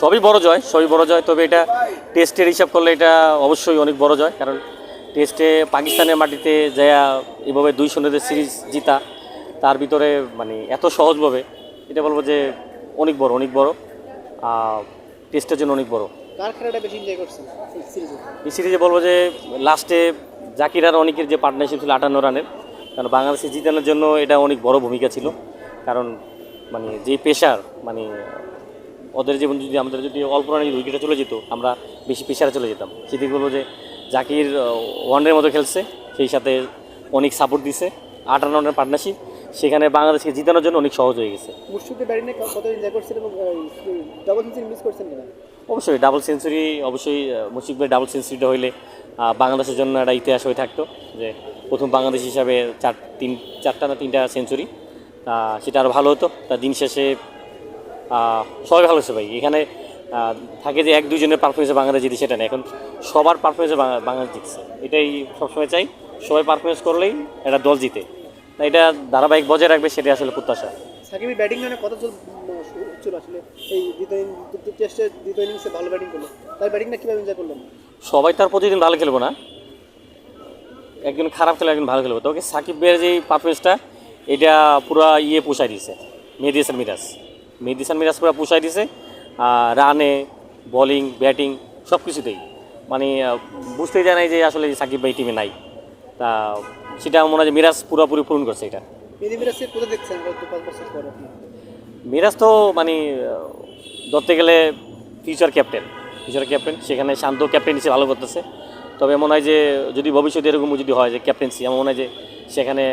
সবই বড় জয় সবই বড় জয়। তবে এটা টেস্টের হিসাব করলে এটা অবশ্যই অনেক বড় জয় কারণ টেস্টে পাকিস্তানের মাটিতে যা এভাবে দুই শূন্যদের সিরিজ জিতা তার ভিতরে মানে এত সহজভাবে এটা বলব যে অনেক বড় অনেক বড়। টেস্টের জন্য অনেক বড়। এই সিরিজে বলব যে লাস্টে জাকির আর অনেকের যে পার্টনারশিপ ছিল আটান্ন রানের কারণ বাংলাদেশে জিতানোর জন্য এটা অনেক বড় ভূমিকা ছিল। কারণ মানে যে পেশার মানে ওদের জীবন যদি আমাদের যদি অল্প রানে যদি উইকেটে চলে যেত আমরা বেশি পেশারে চলে যেতাম। সেদিকে বলব যে জাকির ওয়ানডের মতো খেলছে সেই সাথে অনেক সাপোর্ট দিছে। আটান্ন রানের পার্টনারশিপ সেখানে বাংলাদেশকে জিতানোর জন্য অনেক সহজ হয়ে গেছে। অবশ্যই ডাবল সেঞ্চুরি অবশ্যই মুশিক ভাই ডাবল সেঞ্চুরিটা হইলে বাংলাদেশের জন্য একটা ইতিহাস হয়ে থাকতো যে প্রথম বাংলাদেশ হিসাবে চার তিন চারটা না তিনটা সেঞ্চুরি সেটা আরও ভালো হতো। তা দিন শেষে সবাই ভালো হচ্ছে ভাই। এখানে থাকে যে এক দুজনের পারফরমেন্সে বাংলাদেশ জিতে সেটা না। এখন সবার পারফরমেন্সে বাংলাদেশ জিতছে। এটাই সবসময় চাই। সবাই পারফরমেন্স করলেই একটা দল জিতে। এটা ধারাবাহিক বজায় রাখবে সেটাই আসলে প্রত্যাশা। সাকিবের ব্যাটিং মানে কত চল আসলে? এই দ্বিতীয় টেস্টে দ্বিতীয় ইনিংসে ভালো ব্যাটিং করল। তার ব্যাটিংটা কীভাবে এনজয় করলেন? সবাই তার প্রতিদিন ভালো খেলব না। একজন খারাপ খেলে একজন ভালো খেলব। তোকে সাকিব ভাইয়ের যে পারফরমেন্সটা এটা পুরো ইয়ে পোষাই দিয়েছে। মেহেদি হাসান মিরাজ। মেহেদি হাসান মিরাজ পুরো পোষাই দিয়েছে রানে বোলিং ব্যাটিং সব কিছুতেই মানে বুঝতেই যায় নাই যে আসলে সাকিব ভাই টিমে নাই। তা সেটা আমার মনে হয় যে মিরাজ পুরোপুরি পূরণ করছে এটা। মিরাজ তো মানে ধরতে গেলে ফিউচার ক্যাপ্টেন ফিউচার ক্যাপ্টেন সেখানে শান্ত ক্যাপ্টেন হিসেবে ভালো করতেছে। তবে মনে হয় যে যদি ভবিষ্যতে এরকম যদি হয় যে ক্যাপ্টেন্সি আমার মনে হয় যে সেখানে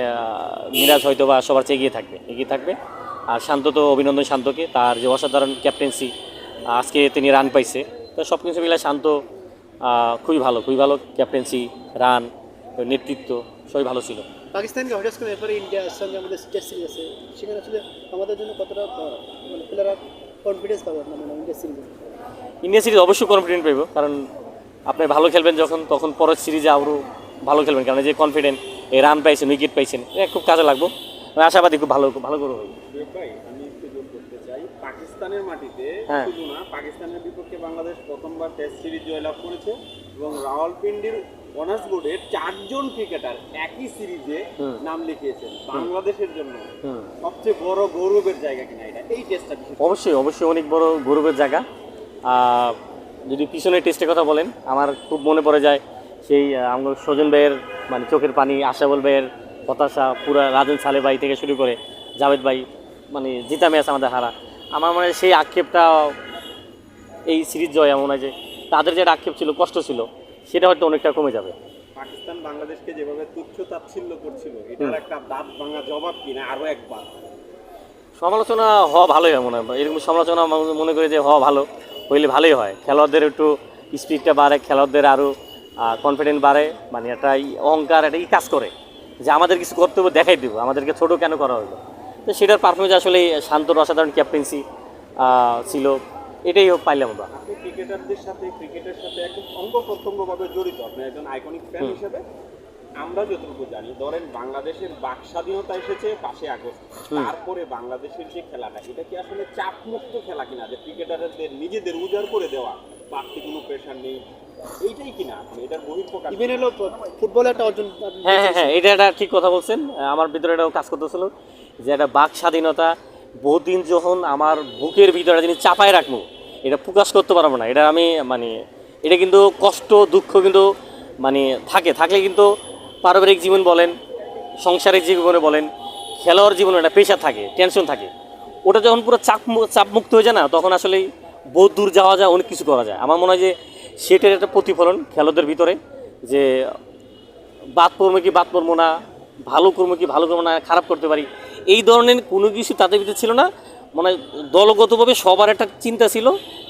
মিরাজ হয়তো বা সবার চেয়ে এগিয়ে থাকবে এগিয়ে থাকবে। আর শান্ত তো অভিনন্দন শান্তকে তার যে অসাধারণ ক্যাপ্টেন্সি আজকে তিনি রান পাইছে। তো সব কিছু মিলে শান্ত খুবই ভালো খুবই ভালো ক্যাপ্টেন্সি রান নেতৃত্ব সবই ভালো ছিল। পাকিস্তানকে হঠাৎ করে এরপরে ইন্ডিয়ার সঙ্গে আমাদের টেস্ট সিরিজ আছে সেখানে আসলে আমাদের জন্য কতটা মানে প্লেয়াররা কনফিডেন্স পাবে আপনার মানে ইন্ডিয়া সিরিজে ইন্ডিয়া সিরিজ অবশ্যই কনফিডেন্ট পাইব কারণ আপনি ভালো খেলবেন যখন তখন পরের সিরিজে আরও ভালো খেলবেন। কারণ যে কনফিডেন্ট এই রান পাইছেন উইকেট পাইছেন খুব কাজে লাগবো। আমি আশাবাদী খুব ভালো ভালো করে বিবেক ভাই আমি একটু যোগ করতে চাই। পাকিস্তানের মাটিতে হ্যাঁ। শুধু না পাকিস্তানের বিপক্ষে বাংলাদেশ প্রথমবার টেস্ট সিরিজ জয়লাভ করেছে এবং রাওয়ালপিন্ডির অনার্স বোর্ডের চারজন ক্রিকেটার একই সিরিজে নাম লিখিয়েছেন। বাংলাদেশের জন্য সবচেয়ে বড় গৌরবের জায়গা কিনা এটা? এই টেস্টটা অবশ্যই অবশ্যই অনেক বড় গৌরবের জায়গা। আহ, যদি পিছনের টেস্টের কথা বলেন আমার খুব মনে পড়ে যায় সেই আমার সজন ভাইয়ের মানে চোখের পানি আশাবল ভাইয়ের হতাশা পুরা রাজন সালে ভাই থেকে শুরু করে জাভেদ ভাই মানে জিতা ম্যাচ আমাদের হারা। আমার মনে হয় সেই আক্ষেপটা এই সিরিজ জয় এমন হয় যে তাদের যে আক্ষেপ ছিল কষ্ট ছিল সেটা হয়তো অনেকটা কমে যাবে। পাকিস্তান বাংলাদেশকে যেভাবে তুচ্ছ তাচ্ছিল্য করছিল এটার একটা দাঁত ভাঙা জবাব কিনা আরও একবার? সমালোচনা হওয়া ভালোই হয় মনে হয়। এরকম সমালোচনা মনে করি যে হওয়া ভালো হইলে ভালোই হয়। খেলোয়াড়দের একটু স্পিডটা বাড়ে খেলোয়াড়দের আরও কনফিডেন্ট বাড়ে মানে একটা অহংকার একটা ই কাজ করে। যে আমাদের কিছু কর্তব্য দেখাই দেবো আমাদেরকে ছোট কেন করা হলো? তো সেটার পারফরমেন্স আসলে শান্তর অসাধারণ ক্যাপ্টেন্সি ছিল। এটাই হোক পাইলাম আমরা। ক্রিকেটারদের সাথে ক্রিকেটের সাথে একদম অঙ্গ প্রত্যঙ্গভাবে জড়িত। আপনি একজন আইকনিক ফ্যান। হিসেবে আমরা যতটুকু জানি ধরেন বাংলাদেশের বাক স্বাধীনতা এসেছে পাশে আগস্ট। তারপরে বাংলাদেশের যে খেলাটা এটা কি আসলে চাপমুক্ত খেলা কিনা? যে ক্রিকেটারদের নিজেদের উজাড় করে দেওয়া বাড়তি কোনো প্রেশার নেই। এইটাই কিনা আপনি এটার বহিঃপ্রকাশ ইভেন হলো ফুটবলে একটা অর্জন হ্যাঁ হ্যাঁ হ্যাঁ এটা একটা ঠিক কথা বলছেন। আমার ভিতরে এটাও কাজ করতেছিল যে একটা বাক স্বাধীনতা বহুদিন যখন আমার বুকের ভিতরে যিনি চাপায় রাখব এটা প্রকাশ করতে পারব না। এটা আমি মানে এটা কিন্তু কষ্ট দুঃখ কিন্তু মানে থাকে। থাকলে কিন্তু পারিবারিক জীবন বলেন সংসারিক জীবনে বলেন খেলোয়াড় জীবনে একটা পেশা থাকে টেনশন থাকে। ওটা যখন পুরো চাপ চাপমুক্ত হয়ে যায় না তখন আসলে বহু দূর যাওয়া যায়, অনেক কিছু করা যায়। আমার মনে হয় যে সেটার একটা প্রতিফলন খেলোয়াড়দের ভিতরে, যে বাদ পড়ব কি বাদ পড়ব না, ভালো করব কি ভালো করব না, খারাপ করতে পারি, এই ধরনের কোনো কিছু তাদের ভিতরে ছিল না। মানে দলগতভাবে সবার একটা চিন্তা ছিল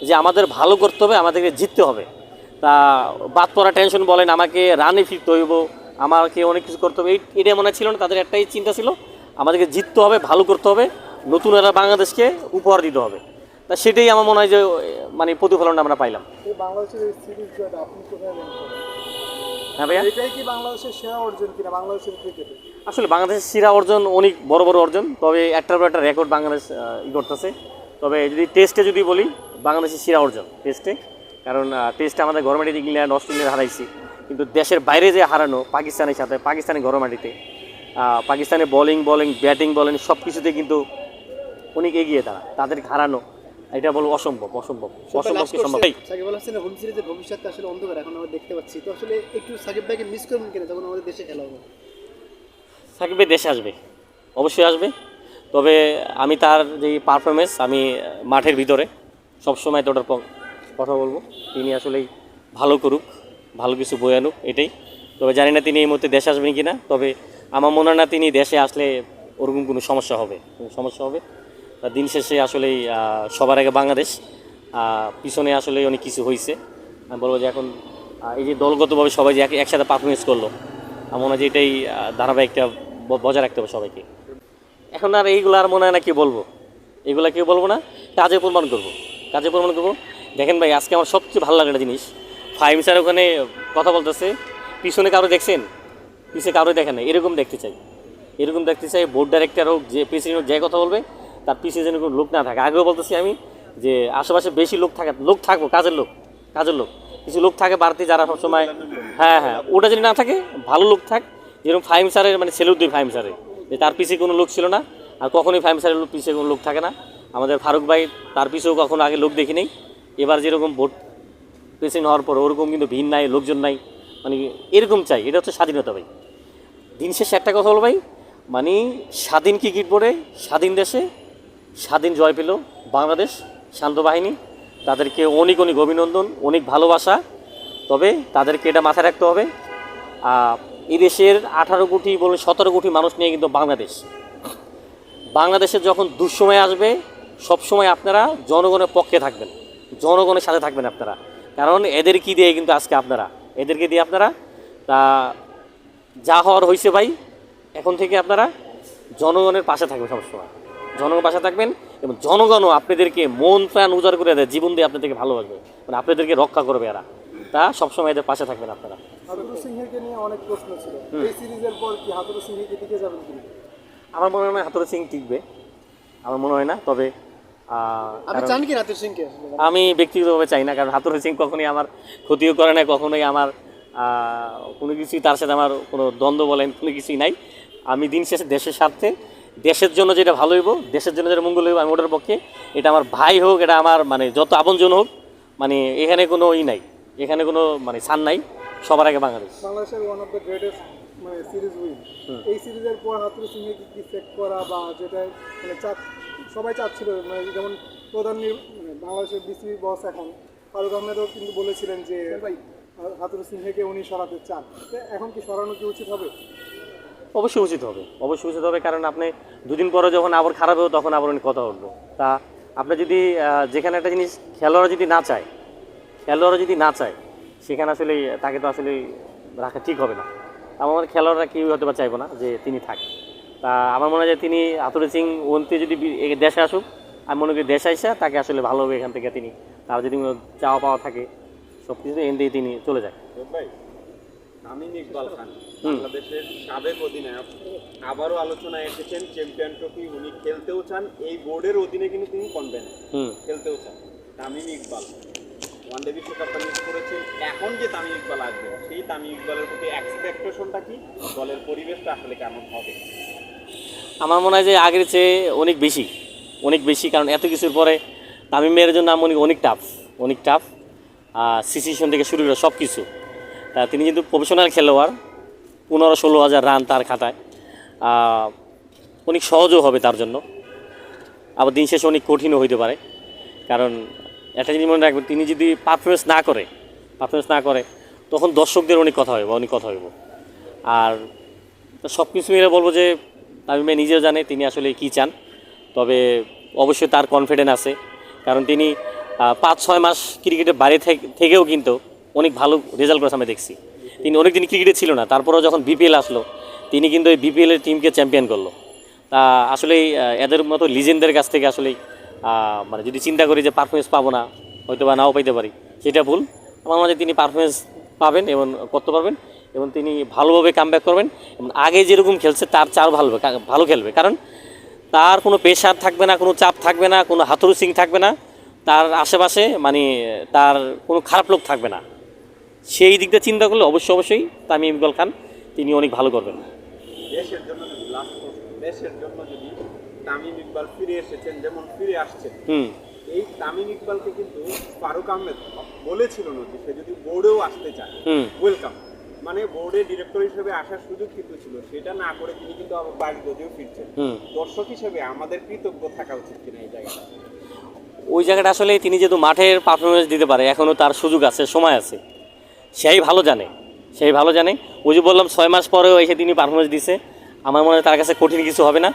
যে আমাদের ভালো করতে হবে, আমাদেরকে জিততে হবে। তা বাদ পড়া টেনশন বলেন, আমাকে রানে ফিরতে হইব, আমাকে অনেক কিছু করতে হবে, এই এটা মনে ছিল না, তাদের একটাই চিন্তা ছিল, আমাদেরকে জিততে হবে, ভালো করতে হবে, নতুন এরা বাংলাদেশকে উপহার দিতে হবে। তা সেটাই আমার মনে হয় যে মানে প্রতিফলনটা আমরা পাইলাম? হ্যাঁ ভাইয়া? এটাই কি বাংলাদেশের সেরা অর্জন কিনা বাংলাদেশের ক্রিকেটে আসলে বাংলাদেশের সেরা অর্জন অনেক বড় বড় অর্জন তবে একটার পর একটা রেকর্ড বাংলাদেশ ই করতেছে। তবে যদি টেস্টে যদি বলি বাংলাদেশের সেরা অর্জন টেস্টে কারণ টেস্টে আমাদের গরমাটিতে ইংল্যান্ড অস্ট্রেলিয়া হারাইছি। কিন্তু দেশের বাইরে যে হারানো পাকিস্তানের সাথে পাকিস্তানের গরমাটিতে পাকিস্তানের বলিং বলিং ব্যাটিং বোলিং সব কিছুতে কিন্তু অনেক এগিয়ে তারা। তাদেরকে হারানো এটা বলব অসম্ভব অসম্ভব অসম্ভব কি সম্ভব? সাকিব আল হাসানের হোম সিরিজের ভবিষ্যৎটা আসলে অন্ধকার এখন আমরা দেখতে পাচ্ছি। তো আসলে একটু সাকিব ভাইকে মিস করবেন কিনা যখন আমাদের দেশে খেলা হবে। সাকিব ভাই দেশে আসবে অবশ্যই আসবে। তবে আমি তার যে পারফরমেন্স আমি মাঠের ভিতরে সবসময় তো ওটার কথা বলব। তিনি আসলেই ভালো করুক ভালো কিছু বয়ে আনুক এটাই। তবে জানি না তিনি এই মুহূর্তে দেশে আসবেন কি না তবে আমার মনে হয় না তিনি দেশে আসলে ওরকম কোনো সমস্যা হবে কোনো সমস্যা হবে। দিন শেষে আসলেই আহ, সবার আগে বাংলাদেশ। পিছনে আসলে অনেক কিছু হয়েছে আমি বলব যে এখন এই যে দলগতভাবে সবাই যে একসাথে পারফরমেন্স করল আমার মনে হয় যে এটাই ধারাবাহিকটা বজায় রাখতে হবে সবাইকে। এখন আর এইগুলো আর মনে হয় না কি বলব? এগুলা কেউ বলব না? কাজে প্রমাণ করব। কাজে প্রমাণ করব। দেখেন ভাই আজকে আমার সবচেয়ে ভালো লাগে জিনিস ফাইম স্যার ওখানে কথা বলতেছে পিছনে কারও দেখছেন? পিছনে কারও দেখেন না। এরকম দেখতে চাই। এরকম দেখতে চাই বোর্ড ডাইরেক্টর হোক যে প্রেসিডেন্ট হোক যে কথা বলবে তার পিছিয়ে যেন কোনো লোক না থাকে। আগেও বলতেছি আমি যে আশেপাশে বেশি লোক থাকে, লোক থাকব, কাজের লোক কাজের লোক। কিছু লোক থাকে বাড়তি যারা সবসময় হ্যাঁ হ্যাঁ ওটা যদি না থাকে, ভালো লোক থাক। যেরকম ফাইম স্যারের মানে সেলুট দিই ফাইম স্যারের, যে তার পিছিয়ে কোনো লোক ছিল না, আর কখনোই ফাইম স্যারের পিছিয়ে কোনো লোক থাকে না। আমাদের ফারুক ভাই, তার পিছেও কখনো আগে লোক দেখি নেই। এবার যেরকম ভোট প্রেসিডেন্ট হওয়ার পর ওরকম কিন্তু ভিড় নাই, লোকজন নাই। মানে এরকম চাই, এটা হচ্ছে স্বাধীনতা ভাই। দিন শেষে একটা কথা বলো ভাই মানে স্বাধীন ক্রিকেট বোর্ডে, স্বাধীন দেশে স্বাধীন জয় পেল বাংলাদেশ শান্ত বাহিনী। তাদেরকে অনেক অনেক অভিনন্দন, অনেক ভালোবাসা। তবে তাদেরকে এটা মাথায় রাখতে হবে এই দেশের আঠারো কোটি বলে সতেরো কোটি মানুষ নিয়ে কিন্তু বাংলাদেশ। বাংলাদেশের যখন দুঃসময় আসবে, সবসময় আপনারা জনগণের পক্ষে থাকবেন, জনগণের সাথে থাকবেন আপনারা। কারণ এদের কি দিয়ে কিন্তু আজকে আপনারা? এদেরকে দিয়ে আপনারা, তা যা হওয়ার হয়েছে ভাই, এখন থেকে আপনারা জনগণের পাশে থাকবেন সবসময়। জনগণ পাশে থাকবেন এবং জনগণও আপনাদেরকে মন প্রাণ উজাড় করে দেয় জীবন দিয়ে আপনাদেরকে ভালোবাসবে। মানে আপনাদেরকে রক্ষা করবে এরা। তা সবসময় এদের পাশে থাকবেন আপনারা। হাতুরু হাতুরু আমার মনে হয় না হাতুড়ি সিং টিকবে। আমার মনে হয় না তবে হাতুরু আমি ব্যক্তিগতভাবে চাই না কারণ হাতুর সিং কখনোই আমার ক্ষতিও করে না কখনোই আমার কোনো কিছুই তার সাথে আমার কোনো দ্বন্দ্ব বলেন কোনো কিছুই নাই। আমি দিন শেষে দেশের স্বার্থে দেশের জন্য যেটা ভালো হইব দেশের জন্য যেটা মঙ্গল হইব আমি ওটার পক্ষে এটা আমার ভাই হোক এটা আমার মানে যত আপনজন হোক মানে এখানে কোনো ই নাই এখানে কোনো মানে ছান নাই সবার আগে বাংলাদেশ। বাংলাদেশের ওয়ান অফ দ্য গ্রেটেস্ট মানে সিরিজ উইন এই সিরিজের পর হাতুরু কি সেট করা বা যেটা মানে সবাই চাচ্ছিল মানে যেমন প্রধান মানে বাংলাদেশের বিসিবি বস এখন ফারুক আহমেদও কিন্তু বলেছিলেন যে হাতুরু সিংহকে উনি সরাতে চান। এখন কি সরানো কি উচিত হবে? অবশ্যই উচিত হবে। অবশ্যই উচিত হবে কারণ আপনি দুদিন পরে যখন আবার খারাপ হবে তখন আবার অনেক কথা উঠবো তা আপনি যদি যেখানে একটা জিনিস খেলোয়াড় যদি না চায়, খেলোয়াড় যদি না চায়, সেখানে আসলে তাকে তো আসলে রাখা ঠিক হবে না। আমার খেলোয়াড়রা কেউ হয়তো বা চাইব না যে তিনি থাক। তা আমার মনে হয় যে তিনি আতুরি সিং ওনতে যদি দেশে আসুক, আমি মনে করি দেশে আইসা তাকে আসলে ভালোভাবে এখান থেকে তিনি। তার যদি চাওয়া পাওয়া থাকে সব কিছু এন দিয়ে তিনি চলে যায় ভাই তামিম ইকবাল খান বাংলাদেশের সাবেক অধিনায়ক। আবারও আলোচনায় এসেছেন চ্যাম্পিয়ন ট্রফি উনি খেলতেও চান। এই বোর্ডের অধীনে কিন্তু তিনি হুম। খেলতেও চান। তামিম ইকবাল ওয়ানডে বিশ্বকাপটা মিস করেছেন। এখন যে তামিম ইকবাল আসবে সেই তামিম ইকবালের প্রতি এক্সপেকটেশনটা কি? দলের পরিবেশটা আসলে কেমন হবে? আমার মনে হয় যে আগের চেয়ে অনেক বেশি অনেক বেশি কারণ এত কিছুর পরে তামিমের জন্য আমি অনেক টাফ অনেক টাফ সিচুয়েশন থেকে শুরু করে সব কিছু তা তিনি কিন্তু প্রফেশনাল খেলোয়াড়, পনেরো ষোলো হাজার রান তার খাতায়। অনেক সহজও হবে তার জন্য। আবার দিন শেষে অনেক কঠিনও হইতে পারে। কারণ একটা জিনিস মনে রাখবেন, তিনি যদি পারফরমেন্স না করে পারফরমেন্স না করে, তখন দর্শকদের অনেক কথা হইব, অনেক কথা হইব। আর সব কিছু মিলে বলব যে, তামিমে নিজেও জানে তিনি আসলে কী চান। তবে অবশ্যই তার কনফিডেন্স আছে। কারণ তিনি পাঁচ ছয় মাস ক্রিকেটের বাইরে থেকে- থেকেও কিন্তু অনেক ভালো রেজাল্ট করেছে আমি দেখছি। তিনি অনেক দিন ক্রিকেটে ছিল না তারপরেও যখন বিপিএল আসলো তিনি কিন্তু এই বিপিএলের টিমকে চ্যাম্পিয়ন করল। তা আসলেই আহ, এদের মতো লিজেন্ডদের কাছ থেকে আসলেই আহ, মানে যদি চিন্তা করি যে পারফরমেন্স পাবো না হয়তো বা নাও পাইতে পারি সেটা ভুল। আমার মনে তিনি পারফরমেন্স পাবেন এবং করতে পারবেন এবং তিনি ভালোভাবে কাম করবেন। এবং আগে যেরকম খেলছে তার চার ভালো ভালো খেলবে। কারণ তার কোনো প্রেশার থাকবে না কোনো চাপ থাকবে না কোনো হাতুরু সিং থাকবে না। তার আশেপাশে মানে তার কোনো খারাপ লোক থাকবে না। সেই দিকটা চিন্তা করলে অবশ্যই অবশ্যই তামিম ইকবাল খান তিনি অনেক ভালো করবেন। দেশের জন্য দেশের জন্য যদি তামিম ইকবাল ফিরে এসেছেন যেমন ফিরে আসছেন হুম। এই তামিম ইকবালকে কিন্তু ফারুক আহমেদ বলেছিল না যে সে যদি বোর্ডেও আসতে চায় হুম। ওয়েলকাম মানে বোর্ডে ডিরেক্টর হিসেবে আসার সুযোগ কিন্তু ছিল সেটা না করে তিনি কিন্তু আবার বাড়ি ফিরছেন। দর্শক হিসেবে আমাদের কৃতজ্ঞ থাকা উচিত কিনা এই জায়গাটা? ওই জায়গাটা আসলে তিনি যেহেতু মাঠের পারফরমেন্স দিতে পারে এখনও তার সুযোগ আছে সময় আছে। সেই ভালো জানে, সেই ভালো জানে। ওই যে বললাম, ছয় মাস পরেও এসে তিনি পারফরমেন্স দিছে। আমার মনে হয় তার কাছে কঠিন কিছু হবে না।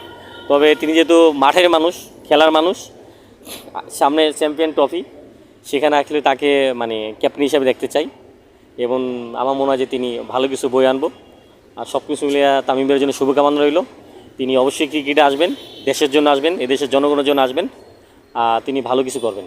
তবে তিনি যেহেতু মাঠের মানুষ, খেলার মানুষ সামনে চ্যাম্পিয়ন ট্রফি সেখানে আসলে তাকে মানে ক্যাপ্টেন হিসেবে দেখতে চাই। এবং আমার মনে হয় যে তিনি ভালো কিছু বই আনব। আর সব কিছু মিলিয়ে তামিমের জন্য শুভকামনা রইল। তিনি অবশ্যই ক্রিকেটে আসবেন, দেশের জন্য আসবেন, এদেশের জনগণের জন্য আসবেন। আর তিনি ভালো কিছু করবেন।